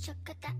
chocata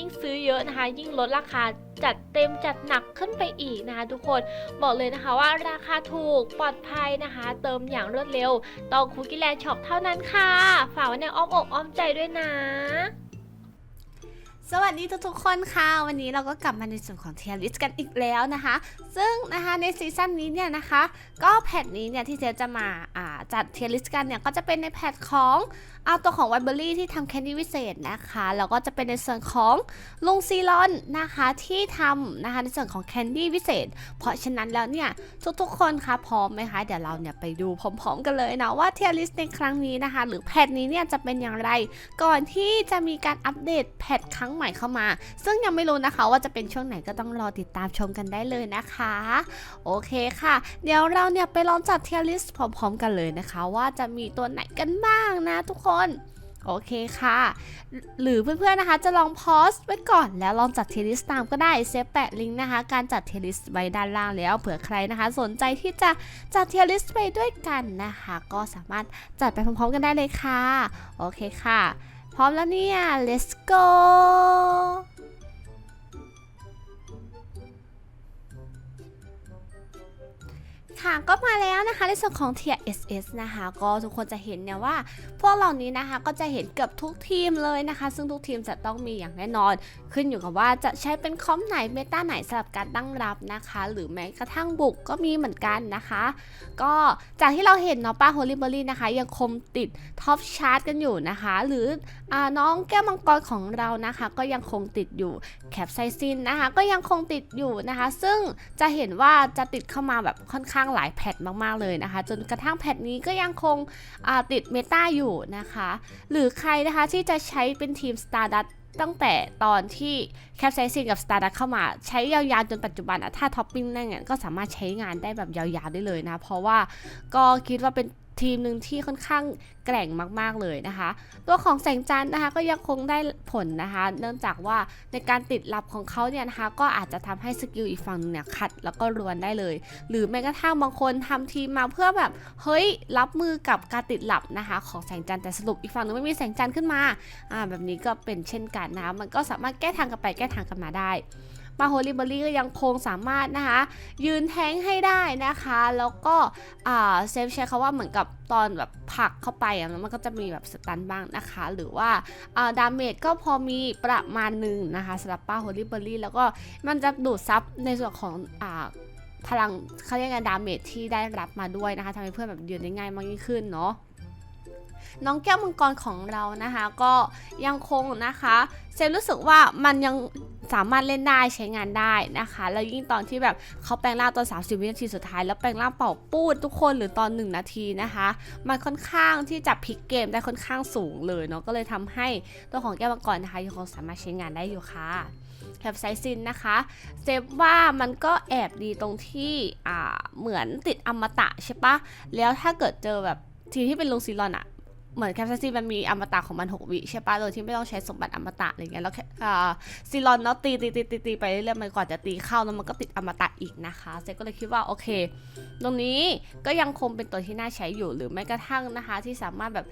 ยิ่งซื้อเยอะนะคะ ยิ่งลดราคาจัดเต็มจัดหนักขึ้นไปอีกนะคะทุกคนบอกเลยนะคะว่าราคาถูกปลอดภัยนะคะ เติมอย่างรวดเร็วต้องคุกกี้แลนด์ช็อปเท่านั้นค่ะ ฝากไว้ในอ้อมอกอ้อมใจด้วยนะสวัสดีทุกๆคนค่ะ วันนี้เราก็กลับมาในส่วนของเทียริสกันอีกแล้วนะคะ ซึ่งนะคะในซีซั่นนี้เนี่ยนะคะ ก็แพทนี้เนี่ยที่เจจะมาอ่าจัดเทียริสกันเนี่ยก็จะเป็นในแพทของเอาตัวของไวเบอรี่ที่ทำแคนดี้วิเศษนะคะแล้วก็จะเป็นในส่วนของลุงซีรอนนะคะที่ทำนะคะในส่วนของแคนดี้วิเศษ เพราะฉะนั้นแล้วเนี่ยทุกๆคนคะพร้อมไหมคะเดี๋ยวเราเนี่ยไปดูพร้อมๆกันเลยนะว่าเทียริสในครั้งนี้นะคะ หรือแพทนี้เนี่ยจะเป็นอย่างไร ก่อนที่จะมีการอัปเดตแพทครั้งใหม่เข้ามา ซึ่งยังไม่รู้นะคะว่าจะเป็นช่วงไหนก็ต้องรอติดตามชมกันได้เลยนะคะ โอเคค่ะ เดี๋ยวเราเนี่ยไปลองจัดเทียริสพร้อมๆกันเลยนะคะ ว่าจะมีตัวไหนกันบ้างนะทุกคนโอเคค่ะ หรือเพื่อนๆนะคะจะลองพอสไว้ก่อนแล้วลองจัดเทลิสตามก็ได้เซฟแปะลิงก์นะคะ การจัดเทลิสไว้ด้านล่างแล้วเผื่อใครนะคะ สนใจที่จะจัดเทลิสไปด้วยกันนะคะ ก็สามารถจัดไปพร้อมๆกันได้เลยค่ะ โอเคค่ะ พร้อมแล้วเนี่ย let's go ค่ะก็มาแล้วนะคะในส่วนของ Tier SS นะคะ ก็ทุกคนจะเห็นเนี่ยว่า พวกเหล่านี้นะคะก็จะเห็นเกือบทุกทีมเลยนะคะ ซึ่งทุกทีมจะต้องมีอย่างแน่นอน ขึ้นอยู่กับว่าจะใช้เป็นคอมไหนเมตาไหนสำหรับการตั้งรับนะคะ หรือแม้กระทั่งบุกก็มีเหมือนกันนะคะ ก็จากที่เราเห็นเนาะป้าโฮลิเบอรี่นะคะ ยังคงติดท็อปชาร์ตกันอยู่นะคะ หรืออน้องแก้วมังกรของเรานะคะ ก็ยังคงติดอยู่แคปไซซินนะคะ ก็ยังคงติดอยู่นะคะ ซึ่งจะเห็นว่าจะติดเข้ามาแบบค่อนข้างหลายแพทมากๆเลยนะคะ จนกระทั่งแพทนี้ก็ยังคงติดเมตาอยู่นะคะ หรือใครนะคะที่จะใช้เป็นทีม Stardust ตั้งแต่ตอนที่แคปไซซินกับ Stardust เข้ามาใช้ยาวๆจนปัจจุบันอะถ้าท็อปปิ้งนั่นก็สามารถใช้งานได้แบบยาวๆได้เลยนะ เพราะว่าก็คิดว่าเป็น ทีมหนึ่งที่ค่อนข้างแกร่งมากๆเลยนะคะ ตัวของแสงจันทร์นะคะก็ยังคงได้ผลนะคะ เนื่องจากว่าในการติดลับของเขาเนี่ยนะคะ ก็อาจจะทำให้สกิลอีกฝั่งหนึงเนี่ยขัด แล้วก็รวนได้เลย หรือแม้กระทั่งบางคนทำทีมมาเพื่อแบบเฮ้ยรับมือกับการติดหลับนะคะ ของแสงจันทร์แต่สรุปอีกฝั่งหนึงไม่มีแสงจันทร์ขึ้นมาอ่าแบบนี้ก็เป็นเช่นกันนะมันก็สามารถแก้ทางกันไปแก้ทางกันมาได้ มาโฮลิเบอรี่ก็ยังคงสามารถนะคะ ยืนแทงให้ได้นะคะ แล้วก็เซฟใช้คาว่าเหมือนกับตอนแบบผลักเข้าไปอะมันก็จะมีแบบสตันบ้างนะคะ หรือว่าอ่าดาเมจก็พอมีประมาณหนึ่งนะคะสำหรับป้าโฮลิเบอรี่แล้วก็มันจะดูดซับในส่วนของอพลังเขาเรียกไงดาเมจที่ได้รับมาด้วยนะคะทำให้เพื่อนแบบยืนได้ง่ายมากยิ่งขึ้นเนาะน้องแก้วมังกรของเรานะคะ ก็ยังคงนะคะ เซลรู้สึกว่ามันยัง สามารถเล่นได้ใช้งานได้นะคะ แล้วยิ่งตอนที่แบบเขาแปลงร่างตอน 30 วินาทีสุดท้าย แล้วแปลงร่างเป่าปูดทุกคนหรือตอน 1 นาทีนะคะ มันค่อนข้างที่จะพลิกเกมได้ค่อนข้างสูงเลยเนาะก็เลยทำให้ตัวของแก้วมังกรนะคะยังคงสามารถใช้งานได้อยู่ค่ะแคปไซซินนะคะเซฟว่ามันก็แอบดีตรงที่อ่าเหมือนติดอมตะใช่ปะแล้วถ้าเกิดเจอแบบทีที่เป็นลงซีรอนอะ เหมือนแคปไซซินมันมีอมตะของมัน 6 วิใช่ปะโดยที่ไม่ต้องใช้สมบัติอมตะอะไรเงี้ยแล้วซีรอนเนาะตีตีตีตีตีไปเรื่อยๆมันกว่าจะตีเข้าแล้วมันก็ติดอมตะอีกนะคะเซก็เลยคิดว่าโอเค ตรงนี้ก็ยังคงเป็นตัวที่น่าใช้อยู่หรือแม้กระทั่งนะคะ ที่สามารถแบบ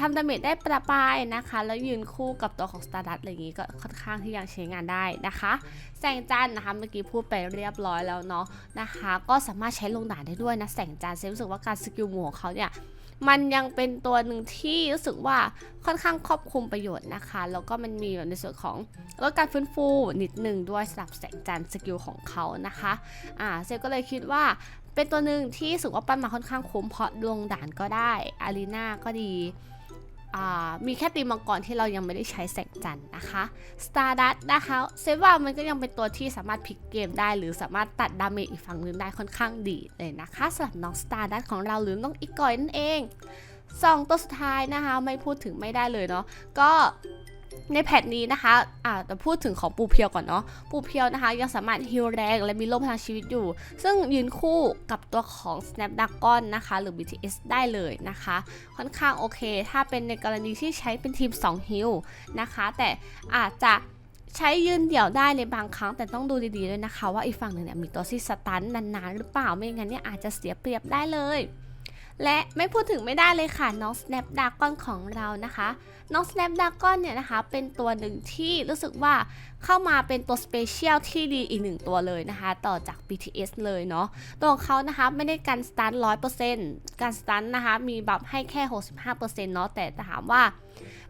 ทำดาเมจได้ประปายนะคะ แล้วยืนคู่กับตัวของ Stardust อะไรอย่างนี้ก็ค่อนข้างที่ยังใช้งานได้นะคะ แสงจันนะคะเมื่อกี้พูดไปเรียบร้อยแล้วเนาะนะคะ ก็สามารถใช้ลงด่านได้ด้วยนะแสงจันเซรู้สึกว่าการสกิลหมูของเขาเนี่ย มันยังเป็นตัวหนึ่งที่รู้สึกว่าค่อนข้างครอบคลุมประโยชน์นะคะ แล้วก็มันมีในส่วนของลดการฟื้นฟูนิดหนึ่งด้วยสำหรับแสงจันทร์สกิลของเขานะคะอ่าเซลก็เลยคิดว่าเป็นตัวหนึ่งที่รู้สึกว่าปั้นมาค่อนข้างคุ้มเพราะดวงด่านก็ได้อารีนาก็ดี มีแค่ตีมังกรที่เรายังไม่ได้ใช้แสงจันนะคะ Stardust นะคะเซฟว่ามันก็ยังเป็นตัวที่สามารถพลิกเกมได้ หรือสามารถตัดดาเมจอีกฝั่งหนึงได้ค่อนข้างดีเลยนะคะสำหรับน้อง Stardust ของเราหรือน้องอีกอยนั่นเองสองตัวสุดท้ายนะคะไม่พูดถึงไม่ได้เลยเนาะก็ ในแพทนี้นะคะอาแต่พูดถึงของปูเพียวก่อนเนาะ ปูเพียวนะคะ ยังสามารถฮิลแรงและมีโลพลังชีวิตอยู่ ซึ่งยืนคู่กับตัวของ Snapdragon นะคะ หรือ BTS ได้เลยนะคะ ค่อนข้างโอเค ถ้าเป็นในกรณีที่ใช้เป็นทีม 2 ฮิลนะคะ แต่อาจจะใช้ยืนเดี่ยวได้ในบางครั้งแต่ต้องดูดีๆด้วยนะคะ ว่าอีกฝั่งหนึ่งเนี่ยมีตัวที่สตันนานๆ หรือเปล่าไม่งั้นเนี่ยอาจจะเสียเปรียบได้เลย และไม่พูดถึงไม่ได้เลยค่ะน้อง Snapdragon ของเรานะคะ น้อง Snapdragon เนี่ยนะคะ เป็นตัวหนึ่งที่รู้สึกว่าเข้ามาเป็นตัวสเปเชียลที่ดีอีกหนึ่งตัวเลยนะคะ ต่อจาก BTS เลยเนาะตัวของเขานะคะไม่ได้การสตันร้อยเปอร์เซ็นต์การสตันนะคะ มีบัฟให้แค่ 65%เนาะแต่ถามว่า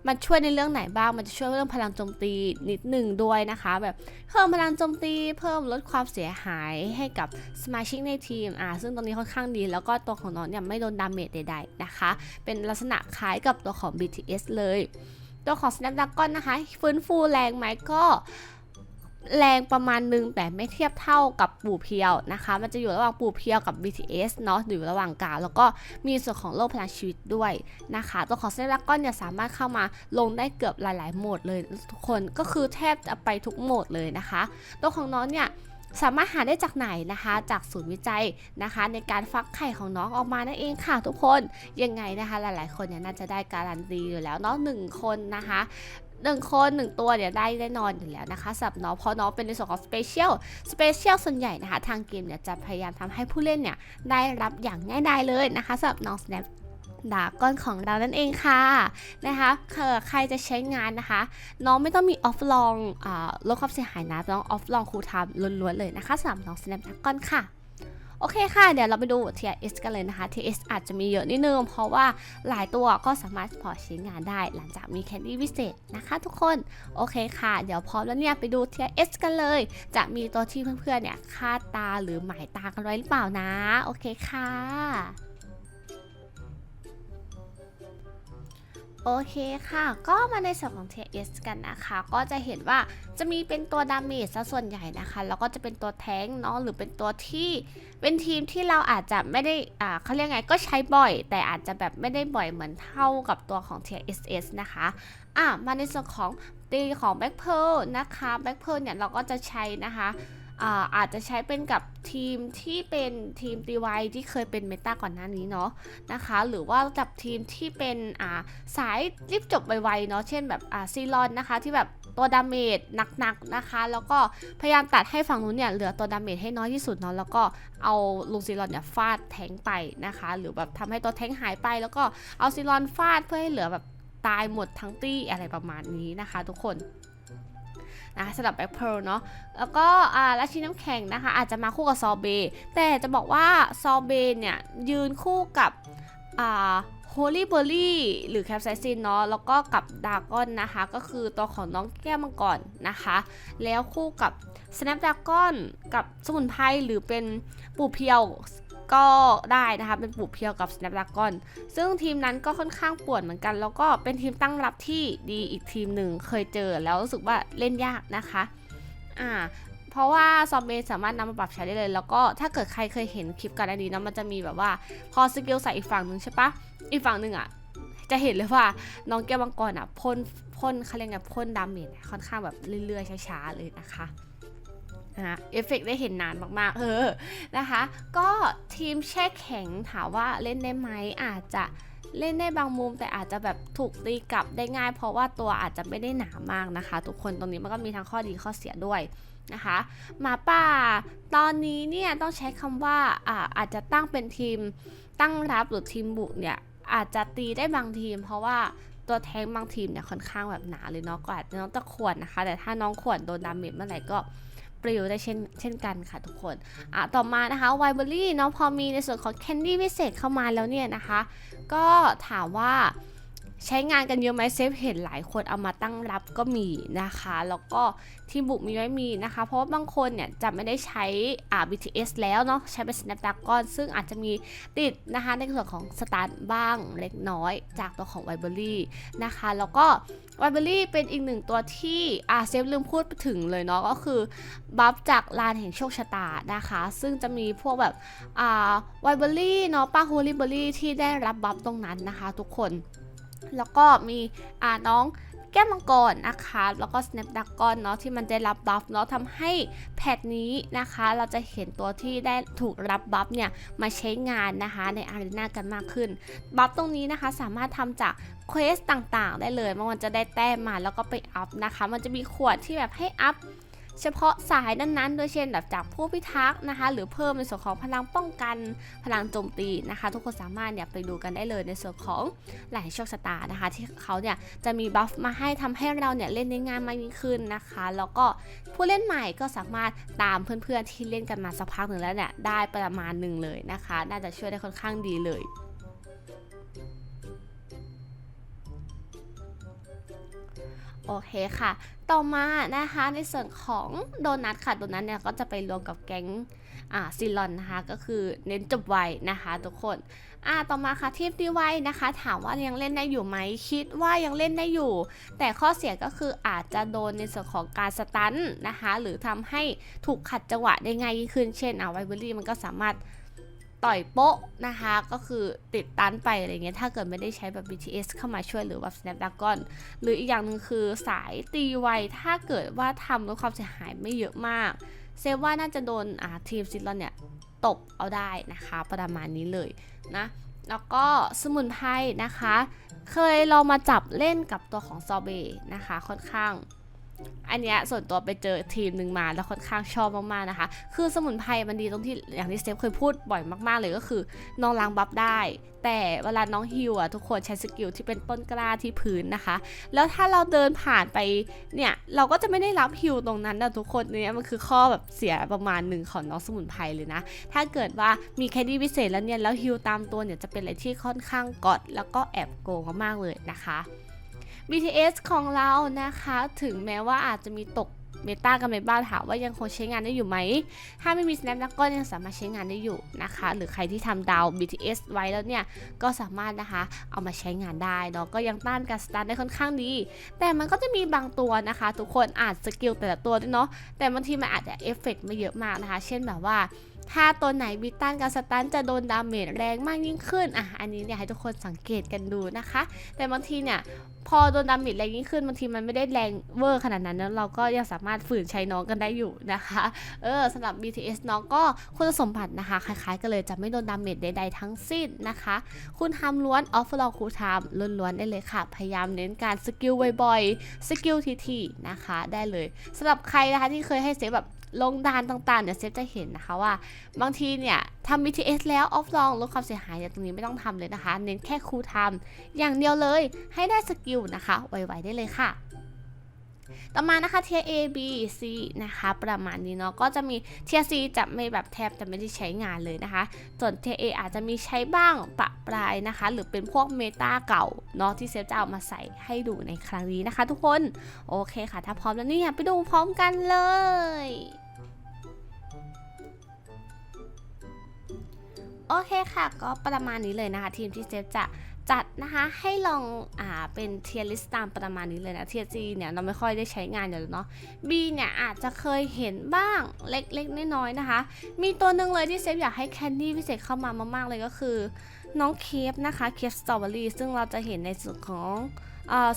มันช่วยในเรื่องไหนบ้าง มันจะช่วยเรื่องพลังโจมตีนิดหนึ่งด้วยนะคะ แบบเพิ่มพลังโจมตี เพิ่มลดความเสียหายให้กับสมาชิกในทีมอ่าซึ่งตรงนี้ค่อนข้างดี แล้วก็ตัวของน้องเนี่ยไม่โดนดาเมจใดๆนะคะ เป็นลักษณะคล้ายกับตัวของ BTS เลย ตัวของ Snapdragon นะคะ ฟื้นฟูแรงไหมก็ แรงประมาณนึงแต่ไม่เทียบเท่ากับปู่เพียวนะคะ มันจะอยู่ระหว่างปู่เพียวกับ BTS เนาะอยู่ระหว่างกลางแล้วก็มีส่วนของโลกพลังชีวิตด้วยนะคะ ตัวของ Snapdragon เนี่ยสามารถเข้ามาลงได้เกือบหลาย ๆ โหมดเลยทุกคนก็คือแทบจะไปทุกโหมดเลยนะคะ ตัวของน้องเนี่ยสามารถหาได้จากไหนนะคะ จากศูนย์วิจัยนะคะ ในการฟักไข่ของน้องออกมานั่นเองค่ะทุกคนยังไงนะคะ หลายๆ คนเนี่ยน่าจะได้การันตีอยู่แล้วเนาะหนึ่งคนนะคะ หนึ่งคนหนึ่งตัวเดี๋ยได้แน่นอนอยู่แล้วนะคะสำหรับน้องเพราะน้องเป็นในส่วนของสเปเชียลสเปเชียลส่วนใหญ่นะคะ ทางเกมเนี่ยจะพยายามทำให้ผู้เล่นเนี่ยได้รับอย่างง่ายดายเลยนะคะสำหรับน้อง Snap ดาก้อนของเรานั่นเองค่ะนะคะเออใครจะใช้งานนะคะ น้องไม่ต้องมีออฟลองอ่าลดความเสียหายนะ น้องออฟลองคูลไทม์ล้วนๆเลยนะคะสำหรับน้อง Snapdragon ค่ะ โอเคค่ะ เดี๋ยวเราไปดู TS กันเลยนะคะ TS อาจจะมีเยอะนิดนึง เพราะว่าหลายตัวก็สามารถพอใช้งานได้หลังจากมีแคนดี้พิเศษนะคะทุกคน โอเคค่ะ เดี๋ยวพร้อมแล้วเนี่ยไปดู TS กันเลย จะมีตัวที่เพื่อนๆเนี่ยคาดตาหรือหมายตากันไว้หรือเปล่านะ โอเคค่ะ โอเคค่ะ ก็มาในส่วนของ TS กันนะคะ ก็จะเห็นว่าจะมีเป็นตัวดาเมจซะส่วนใหญ่นะคะ แล้วก็จะเป็นตัวแท้งเนาะหรือเป็นตัวที่เป็นทีมที่เราอาจจะไม่ได้อ่าเขาเรียกไงก็ใช้บ่อย แต่อาจจะแบบไม่ได้บ่อยเหมือนเท่ากับตัวของ TSS นะคะอะมาในส่วนของตีของ Black Pearl นะคะ Black Pearl เนี่ยเราก็จะใช้นะคะ อาอาจจะใช้เป็นกับทีมที่เป็นทีมตีไวที่เคยเป็นเมตาก่อนหน้านี้เนาะนะคะ หรือว่าจับทีมที่เป็นาสายรีบจบไวๆเนาะเช่นแบบซีรอนนะคะที่แบบตัวดาเมจหนักๆนะคะ แล้วก็พยายามตัดให้ฝั่งนู้นเนี่ยเหลือตัวดาเมจให้น้อยที่สุดเนาะแล้วก็เอาลูซีรอนเนี่ยฟาดแทงไปนะคะ หรือแบบทำให้ตัวแทงหายไป แล้วก็เอาซีรอนฟาดเพื่อให้เหลือแบบตายหมดทั้งตี้อะไรประมาณนี้นะคะ ทุกคน นะสำหรับแบล็คเพลเนาะแล้วก็อ่าราชินีน้ำแข็งนะคะ อาจจะมาคู่กับซอเบแต่จะบอกว่าซอเบเนี่ยยืนคู่กับอ่าโฮลี่เบอร์รี่หรือแคปไซซินเนาะแล้วก็กับดากอนนะคะ ก็คือตัวของน้องแก้วมังกรนะคะ แล้วคู่กับ Snapdragon กับสมุนไพรหรือเป็นปูเพียว ก็ได้นะคะ เป็นปูเพียวกับ Snapdragon ซึ่งทีมนั้นก็ค่อนข้างปวดเหมือนกัน แล้วก็เป็นทีมตั้งรับที่ดีอีกทีมหนึ่งเคยเจอแล้วรู้สึกว่าเล่นยากนะคะอ่าเพราะว่าซอมเบสามารถนำมาปรับใช้ได้เลย แล้วก็ถ้าเกิดใครเคยเห็นคลิปก่อนอันนี้นะมันจะมีแบบว่า พอสกิลใส่อีกฝั่งหนึ่งใช่ปะอีกฝั่งหนึ่งอะจะเห็นเลยว่าน้องแก้วมังกรอะพ่นพ่นเขาเรียกไงพ่นดาเมจค่อนข้างแบบเรื่อยๆช้าๆเลยนะคะ นะเอฟเฟกต์ได้เห็นนานมากๆ เออ นะคะ ก็ทีมแช่แข็งถามว่าเล่นได้ไหมอาจจะเล่นได้บางมุมแต่อาจจะแบบถูกตีกลับได้ง่าย เพราะว่าตัวอาจจะไม่ได้หนามากนะคะ ทุกคนตรงนี้มันก็มีทั้งข้อดีข้อเสียด้วยนะคะหมาป่าตอนนี้เนี่ยต้องใช้คำว่าอาอาจจะตั้งเป็นทีมตั้งรับหรือทีมบุกเนี่ยอาจจะตีได้บางทีม เพราะว่าตัวแทงบางทีมเนี่ยค่อนข้างแบบหนาเลยเนาะก็อาจจะน้องตะขวนนะคะ แต่ถ้าน้องขวนโดนดาเมจเมื่อไหร่ก็ ปลิวได้เช่นเช่นกันค่ะทุกคนอะต่อมานะคะไวเบอรี่เนาะพอมีในส่วนของแคนดี้พิเศษเข้ามาแล้วเนี่ยนะคะ ก็ถามว่า ใช้งานกันเยอะไหมเซฟเห็นหลายคนเอามาตั้งรับก็มีนะคะ แล้วก็ทีมบุกมีไว้มีนะคะ เพราะว่าบางคนเนี่ยจะไม่ได้ใช้อ่า BTS แล้วเนาะใช้เป็น Snapdragon ซึ่งอาจจะมีติดนะคะในส่วนของสตาร์ทบ้างเล็กน้อยจากตัวของ v i b e r y นะคะ แล้วก็ v i b e r y เป็นอีกหนึ่งตัวที่อ่าเซฟลืมพูดถึงเลยเนาะก็คือบัฟจากลานแห่งโชคชะตานะคะ ซึ่งจะมีพวกแบบอ่าไวเบอรี่เนาะป้าฮูลิเบอรี่ที่ได้รับบัฟตรงนั้นนะคะ ทุกคน แล้วก็มีอ่าน้องแก้มมังกรนะคะ แล้วก็ Snapdragon เนาะที่มันได้รับบัฟเนาะทำให้แพทนี้นะคะ เราจะเห็นตัวที่ได้ถูกรับบัฟเนี่ยมาใช้งานนะคะในอารีนากันมากขึ้น บัฟตรงนี้นะคะสามารถทำจากเควสต่างๆ ได้เลยมันจะได้แต้มมาแล้วก็ไปอัพนะคะ มันจะมีขวดที่แบบให้อัพ เฉพาะสายนั้นๆ โดยเช่นแบบจากผู้พิทักษ์นะคะ หรือเพิ่มในส่วนของพลังป้องกันพลังโจมตีนะคะ ทุกคนสามารถเนี่ยไปดูกันได้เลยในส่วนของหลายโชคชะตานะคะ ที่เขาเนี่ยจะมีบัฟมาให้ทำให้เราเนี่ยเล่นได้ง่ายมากยิ่งขึ้นนะคะ แล้วก็ผู้เล่นใหม่ก็สามารถตามเพื่อนๆที่เล่นกันมาสักพักหนึ่งแล้วเนี่ยได้ประมาณหนึ่งเลยนะคะ น่าจะช่วยได้ค่อนข้างดีเลย โอเคค่ะ ต่อมานะคะในส่วนของโดนัทค่ะโดนัทเนี่ยก็จะไปรวมกับแก๊งอ่าซิลอนนะคะก็คือเน้นจบไวนะคะทุกคนอ่าต่อมาค่ะทีมดีไวนะคะ ถามว่ายังเล่นได้อยู่ไหมคิดว่ายังเล่นได้อยู่ แต่ข้อเสียก็คืออาจจะโดนในส่วนของการสตันนะคะหรือทำให้ถูกขัดจังหวะได้ง่ายยิ่งขึ้นเช่นอ่าไวเบอรี่มันก็สามารถ ต่อยโป๊ะนะคะ ก็คือติดตันไปอะไรเงี้ยถ้าเกิดไม่ได้ใช้แบบ BTS เข้ามาช่วยหรือแบบ Snapdragon หรืออีกอย่างหนึ่งคือสายตีไวถ้าเกิดว่าทำลดความเสียหายไม่เยอะมากเซฟว่าน่าจะโดนอ่าทีมซิลลอนเนี่ยตบเอาได้นะคะ ประมาณนี้เลยนะแล้วก็สมุนไพรนะคะ เคยลองมาจับเล่นกับตัวของซอเบนะคะค่อนข้าง อันเนี้ยส่วนตัวไปเจอทีมหนึ่งมาแล้วค่อนข้างชอบมากๆนะคะ คือสมุนไพรมันดีตรงที่อย่างที่เซฟเคยพูดบ่อยมากๆเลยก็คือน้องล้างบัฟได้ แต่เวลาน้องฮิวอะทุกคนใช้สกิลที่เป็นต้นกล้าที่พื้นนะคะ แล้วถ้าเราเดินผ่านไปเนี่ยเราก็จะไม่ได้รับฮิวตรงนั้นนะทุกคนเนี่ยมันคือข้อแบบเสียประมาณหนึ่งของน้องสมุนไพรเลยนะ ถ้าเกิดว่ามีแคดดี้พิเศษแล้วเนี่ยแล้วฮิวตามตัวเนี่ยจะเป็นอะไรที่ค่อนข้างกอดแล้วก็แอบโกงมากๆเลยนะคะ BTS ของเรานะคะ ถึงแม้ว่าอาจจะมีตกเมตากันไปบ้างถามว่ายังคงใช้งานได้อยู่ไหม ถ้าไม่มี Snapdragon ยังสามารถใช้งานได้อยู่นะคะ หรือใครที่ทำดาว BTS ไว้แล้วเนี่ย ก็สามารถนะคะเอามาใช้งานได้เนาะ ก็ยังต้านการสตาร์ได้ค่อนข้างดี แต่มันก็จะมีบางตัวนะคะ ทุกคนอาจสกิลแต่ละตัวด้วยเนาะ แต่บางทีมันอาจจะเอฟเฟกต์ไม่เยอะมากนะคะ เช่นแบบว่า ถ้าตัวไหนมีต้านการสตันจะโดนดาเมจแรงมากยิ่งขึ้นอะอันนี้เนี่ยให้ทุกคนสังเกตกันดูนะคะ แต่บางทีเนี่ยพอโดนดาเมจแรงยิ่งขึ้นบางทีมันไม่ได้แรงเวอร์ขนาดนั้นแล้วเราก็ยังสามารถฝืนใช้น้องกันได้อยู่นะคะเออสำหรับ BTS น้องก็คุณสมบัตินะคะ คล้ายๆกันเลยจะไม่โดนดาเมจใดๆทั้งสิ้นนะคะ คุณทำล้วนออฟฟลอคูทามล้วนๆได้เลยค่ะ พยายามเน้นการสกิลบ่อยๆสกิลทีๆนะคะได้เลยสำหรับใครนะคะที่เคยให้เซฟแบบ ลงดานต่างๆเนี่ยเซฟจะเห็นนะคะว่า บางทีเนี่ยทำ BTS แล้วออฟลองลดความเสียหายเนี่ยตรงนี้ไม่ต้องทำเลยนะคะ เน้นแค่ครูทำอย่างเดียวเลยให้ได้สกิลนะคะ ไวๆได้เลยค่ะ ต่อมานะคะเทีย A B C นะคะ ประมาณนี้เนาะก็จะมีเทีย C จะไม่แบบแทบจะไม่ได้ใช้งานเลยนะคะ ส่วนเทีย A อาจจะมีใช้บ้างปะปลายนะคะ หรือเป็นพวกเมตาเก่าเนาะที่เซฟจะเอามาใส่ให้ดูในครั้งนี้นะคะทุกคนโอเคค่ะ ถ้าพร้อมแล้วเนี่ยไปดูพร้อมกันเลยโอเคค่ะ ก็ประมาณนี้เลยนะคะ ทีมที่เซฟจะ จัดนะคะให้ลองอ่าเป็นเทียร์ลิสต์ตามประมาณนี้เลยนะเทียร์จีเนี่ยเราไม่ค่อยได้ใช้งานอยู่แล้วเนาะ B เนี่ยอาจจะเคยเห็นบ้างเล็กๆน้อยๆนะคะ มีตัวหนึ่งเลยที่เซฟอยากให้แคนดี้พิเศษเข้ามามากๆเลยก็คือ น้องเคฟนะคะเคฟสตรอเบอรี่ซึ่งเราจะเห็นในส่วนของ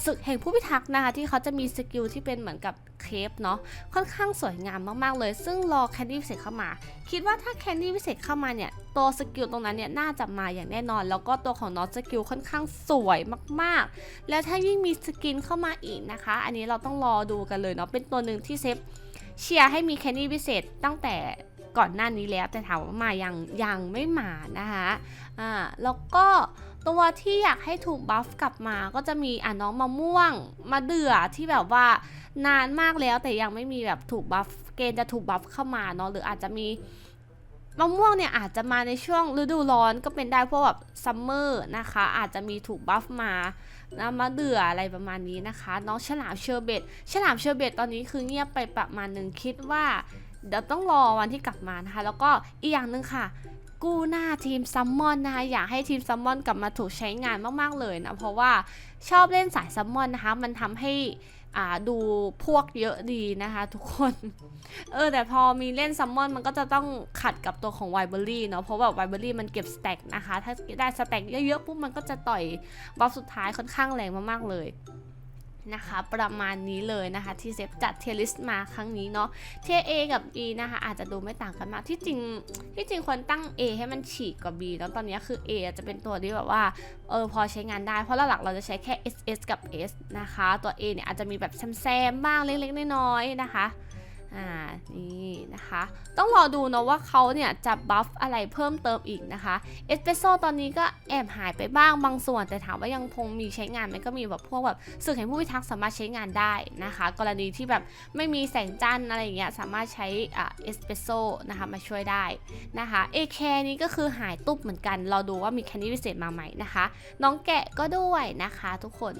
ศึกแห่งผู้พิทักษ์นะคะที่เขาจะมีสกิลที่เป็นเหมือนกับเคฟเนาะค่อนข้างสวยงามมากๆเลย ซึ่งรอแคนดี้พิเศษเข้ามา คิดว่าถ้าแคนดี้พิเศษเข้ามาเนี่ยตัวสกิลตรงนั้นเนี่ยน่าจะมาอย่างแน่นอน แล้วก็ตัวของน้องสกิลค่อนข้างสวยมากๆ แล้วถ้ายิ่งมีสกินเข้ามาอีกนะคะ อันนี้เราต้องรอดูกันเลยเนาะเป็นตัวหนึ่งที่เซฟเชียร์ให้มีแคนดี้พิเศษตั้งแต่ ก่อนหน้านี้แล้วแต่ถามว่ามายังยังไม่มานะคะอ่าแล้วก็ตัวที่อยากให้ถูกบัฟกลับมาก็จะมีอะน้องมะม่วงมาเดือที่แบบว่านานมากแล้วแต่ยังไม่มีแบบถูกบัฟเกณฑ์จะถูกบัฟเข้ามาเนาะหรืออาจจะมีมะม่วงเนี่ยอาจจะมาในช่วงฤดูร้อนก็เป็นได้เพราะแบบซัมเมอร์นะคะ อาจจะมีถูกบัฟมานะมะเดื่ออะไรประมาณนี้นะคะ น้องฉลามเชอร์เบตฉลามเชอร์เบตตอนนี้คือเงียบไปประมาณหนึ่งคิดว่า เดี๋ยวต้องรอวันที่กลับมานะคะ แล้วก็อีกอย่างหนึ่งค่ะ กู้หน้าทีมซัมมอนนะคะอยากให้ทีมซัมมอนกลับมาถูกใช้งานมากๆเลยนะเพราะว่าชอบเล่นสายซัมมอนนะคะ มันทำให้อ่าดูพวกเยอะดีนะคะทุกคน เออแต่พอมีเล่นซัมมอนมันก็จะต้องขัดกับตัวของไวเบอรี่เนาะเพราะแบบไวเบอรี่มันเก็บสแต็กนะคะ ถ้าได้สแต็กเยอะๆปุ๊บมันก็จะต่อยบัฟสุดท้ายค่อนข้างแรงมากๆเลย นะคะประมาณนี้เลยนะคะที่เซฟจัดเทลิสมาครั้งนี้เนาะเทีย A กับ B นะคะอาจจะดูไม่ต่างกันมากที่จริงที่จริงควรตั้ง A ให้มันฉีกกว่า B แล้วตอนนี้คือ A จะเป็นตัวที่แบบว่าเออพอใช้งานได้ เพราะหลักๆเราจะใช้แค่ SS กับ S นะคะ ตัว A เนี่ยอาจจะมีแบบแซมๆบ้างเล็กๆน้อยๆนะคะ อ่านี่นะคะ ต้องรอดูเนาะว่าเขาเนี่ยจะบัฟอะไรเพิ่มเติมอีกนะคะเอสเปรสโซตอนนี้ก็แอบหายไปบ้างบางส่วน แต่ถามว่ายังคงมีใช้งานไหมันก็มีแบบพวกแบบสื่อแห่งผู้พิทักษ์สามารถใช้งานได้นะคะ กรณีที่แบบไม่มีแสงจันทร์อะไรอย่างเงี้ยสามารถใช้อ่าเอสเปรสโซนะคะมาช่วยได้นะคะ AK นี้ก็คือหายตุ๊บเหมือนกันราดูว่ามีแคนดี้พิเศษมาใหมนะคะ น้องแกะก็ด้วยนะคะทุกคน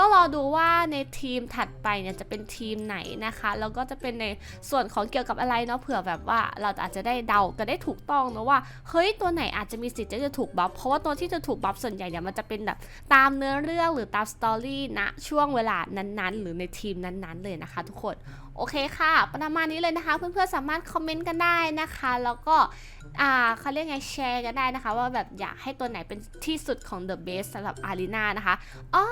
ต้องรอดูว่าในทีมถัดไปเนี่ยจะเป็นทีมไหนนะคะ แล้วก็จะเป็นในส่วนของเกี่ยวกับอะไรเนาะเผื่อแบบว่าเราอาจจะได้เดากันได้ถูกต้องนะว่าเฮ้ยตัวไหนอาจจะมีสิทธิ์จะถูกบัฟเพราะว่าตัวที่จะถูกบัฟส่วนใหญ่เนี่ยมันจะเป็นแบบตามเนื้อเรื่องหรือตามสตอรี่ณช่วงเวลานั้นๆ หรือในทีมนั้นๆเลยนะคะ ทุกคน โอเคค่ะ ประมาณนี้เลยนะคะ เพื่อนๆสามารถคอมเมนต์กันได้นะคะ แล้วก็อ่าเขาเรียกไงแชร์กันได้นะคะ ว่าแบบอยากให้ตัวไหนเป็นที่สุดของ The Best สำหรับอารีนานะคะอ้อ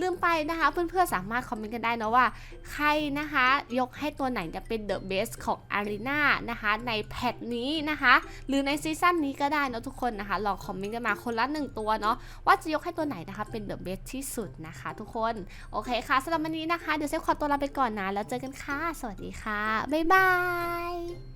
ลืมไปนะคะ เพื่อนๆสามารถคอมเมนต์กันได้นะว่า ใครนะคะ ยกให้ตัวไหนจะเป็น The Best ของ Arena นะคะ ในแพทนี้นะคะ หรือในซีซั่นนี้ก็ได้เนะทุกคนนะคะลองคอมเมนต์กันมาคนละหนึ่งตัวเนาะว่าจะยกให้ตัวไหนนะคะเป็น The Best ที่สุดนะคะ ทุกคนโอเคค่ะสำหรับวันนี้นะคะเดี๋ยวเซฟขอตัวลาไปก่อนนะแล้วเจอกันค่ะสวัสดีค่ะ บ๊ายบาย